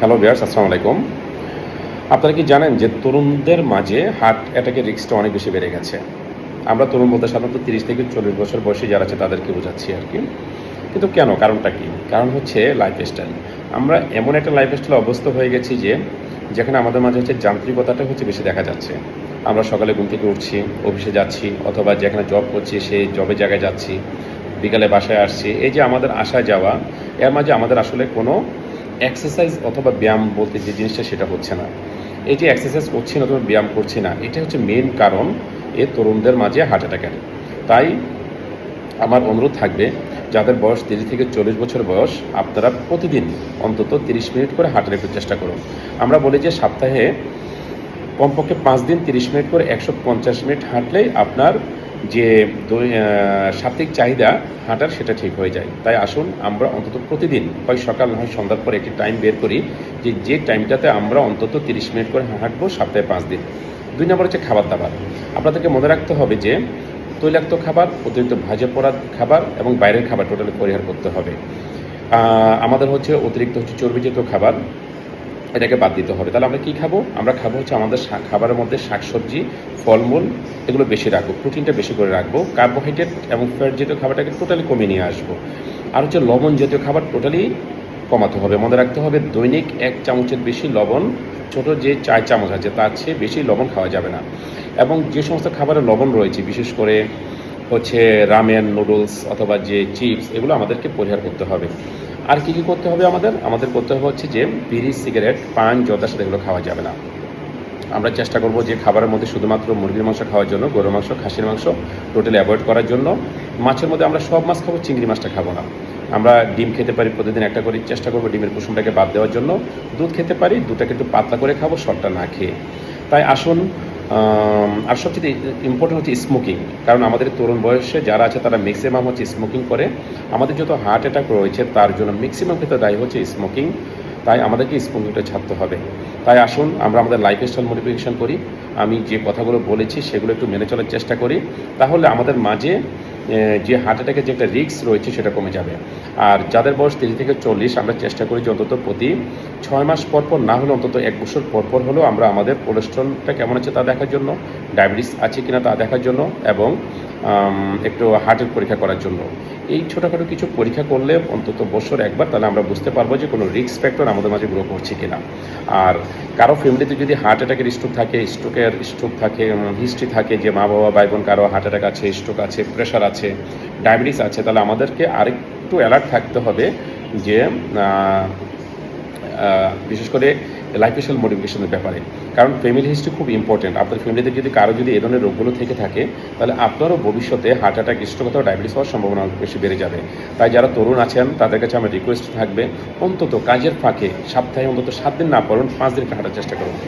Hello বিয়ার্স আসসালামু আলাইকুম আপনারা কি জানেন যে তরুণদের মাঝে হার্ট অ্যাটাকের রিস্কটা অনেক বেশি বেড়ে গেছে? আমরা তরুণ বলতে সাধারণত তিরিশ থেকে চল্লিশ বছর বয়সে যারা আছে, তাদেরকে বোঝাচ্ছি আর কি। কিন্তু কেন? কারণটা কি? কারণ হচ্ছে লাইফস্টাইল আমরা এমন একটা লাইফস্টাইল অভ্যস্ত হয়ে গেছি যে, যেখানে আমাদের মাঝে হচ্ছে যান্ত্রিকতাটা হচ্ছে বেশি দেখা যাচ্ছে। আমরা সকালে ঘুম থেকে উঠছি, অফিসে যাচ্ছি, অথবা যেখানে জব করছি, সেই জবের জায়গায় যাচ্ছি, বিকালে বাসায় আসছি। এই যে আমাদের আসা যাওয়া, এর মাঝে আমাদের আসলে কোনো এক্সারসাইজ অথবা ব্যায়াম বলতে যে জিনিসটা সেটা হচ্ছে না। এই যে এক্সারসাইজ করছি না, অথবা ব্যায়াম করছি না, এটা হচ্ছে মেন কারণ এ তরুণদের মাঝে হার্ট অ্যাটাকের তাই আমার অনুরোধ থাকবে, যাদের বয়স তিরিশ থেকে চল্লিশ বছর বয়স, আপনারা প্রতিদিন অন্তত তিরিশ মিনিট করে হাঁটার একটু চেষ্টা করুন। আমরা বলি যে সপ্তাহে কমপক্ষে পাঁচ দিন তিরিশ মিনিট করে একশো পঞ্চাশ মিনিট হাঁটলেই আপনার যে সাপ্তাহিক চাহিদা হাঁটার সেটা ঠিক হয়ে যায়। তাই আসুন আমরা অন্তত প্রতিদিন, হয় সকাল, হয় সন্ধ্যার পর একটি টাইম বের করি যে যে টাইমটাতে আমরা অন্তত তিরিশ মিনিট করে হাঁটবো সপ্তাহে পাঁচ দিন। দুই নম্বর হচ্ছে খাবার দাবার। আপনাদেরকে মনে রাখতে হবে যে, তৈলাক্ত খাবার, অতিরিক্ত ভাজে পড়া খাবার এবং বাইরের খাবার টোটালি পরিহার করতে হবে। আমাদের হচ্ছে অতিরিক্ত হচ্ছে চর্বিজাত খাবার এটাকে বাদ দিতে হবে। তাহলে আমরা কী খাব? আমরা খাব হচ্ছে আমাদের খাবারের মধ্যে শাকসবজি, ফলমূল, এগুলো বেশি রাখব, প্রোটিনটা বেশি করে রাখব কার্বোহাইড্রেট এবং ফ্যাট জাতীয় খাবারটাকে টোটালি কমিয়ে নিয়ে আসব। আর হচ্ছে লবণ জাতীয় খাবার টোটালি কমাতে হবে। মনে রাখতে হবে দৈনিক এক চামচের বেশি লবণ, ছোট যে চার চামচ আছে তার চেয়ে বেশি লবণ খাওয়া যাবে না। এবং যে সমস্ত খাবারে লবণ রয়েছে, বিশেষ করে হচ্ছে রামেন নুডলস অথবা যে চিপস এগুলো আমাদেরকে পরিহার করতে হবে। আর কি কি করতে হবে আমাদের? আমাদের করতে হবে হচ্ছে যে বিড়ি, সিগারেট, পান জর্দার সাথে এগুলো খাওয়া যাবে না। আমরা চেষ্টা করব যে খাবারের মধ্যে শুধুমাত্র মুরগির মাংস খাওয়ার জন্য, গরুর মাংস, খাসির মাংস টোটালি অ্যাভয়েড করার জন্য। মাছের মধ্যে আমরা সব মাছ খাব, চিংড়ি মাছটা খাব না। আমরা ডিম খেতে পারি, প্রতিদিন একটা করে চেষ্টা করব ডিমের কুসুমটাকে বাদ দেওয়ার জন্য। দুধ খেতে পারি, দুধটাকে একটু পাতলা করে খাব, শর্টটা না খেয়ে। তাই আসুন আর সবচেয়ে ইম্পর্টেন্ট হচ্ছে স্মোকিং কারণ আমাদের তরুণ বয়সে যারা আছে তারা ম্যাক্সিমাম হচ্ছে স্মোকিং করে। আমাদের যত হার্ট অ্যাটাক রয়েছে, তার জন্য ম্যাক্সিমাম ক্ষেত্রে দায়ী হচ্ছে স্মোকিং তাই আমাদেরকে স্মোকিংটা ছাড়তে হবে। তাই আসুন, আমরা আমাদের লাইফ স্টাইল মডিফিকেশন করি। আমি যে কথাগুলো বলেছি, সেগুলো একটু মেনে চলার চেষ্টা করি। তাহলে আমাদের মাঝে যে হার্ট অ্যাটাকের যে একটা রিস্ক রয়েছে সেটা কমে যাবে। আর যাদের বয়স তিরিশ থেকে চল্লিশ, আমরা চেষ্টা করি যে অন্তত প্রতি ছয় মাস পর পর, না হলে অন্তত এক বছর পর পর হলেও আমরা আমাদের কোলেস্ট্রলটা কেমন আছে তা দেখার জন্য ডায়াবেটিস আছে কিনা তা দেখার জন্য এবং একটু হার্টের পরীক্ষা করার জন্য। এই ছোটোখাটো কিছু পরীক্ষা করলে অন্তত বছর একবার, তাহলে আমরা বুঝতে পারব যে কোনো রিস্ক ফ্যাক্টর আমাদের মাঝে গ্রো করছে কিনা। আর কারও ফ্যামিলিতে যদি হার্ট অ্যাটাকের স্ট্রোক থাকে স্ট্রোকের স্ট্রোক থাকে হিস্ট্রি থাকে যে মা বাবা, ভাই বোন কারও হার্ট অ্যাটাক আছে স্ট্রোক আছে প্রেশার আছে ডায়াবেটিস আছে, তাহলে আমাদেরকে আরেকটু অ্যালার্ট থাকতে হবে যে বিশেষ করে লাইফস্টাইল মডিফিকেশনের ব্যাপারে। কারণ ফ্যামিলি হিস্ট্রি খুব ইম্পর্টেন্ট আপনার ফ্যামিলিতে যদি কারও যদি এ ধরনের রোগগুলো থেকে থাকে, তাহলে আপনারও ভবিষ্যতে হার্ট অ্যাটাক স্ট্রোক অথবা ডায়াবেটিস হওয়ার সম্ভাবনা বেশি বেড়ে যাবে। তাই যারা তরুণ আছেন, তাদের কাছে আমার রিকোয়েস্ট থাকবে, অন্তত কাজের ফাঁকে সপ্তাহে অন্তত সাত দিন না পড়ুন, পাঁচ দিন হাঁটার চেষ্টা করুন।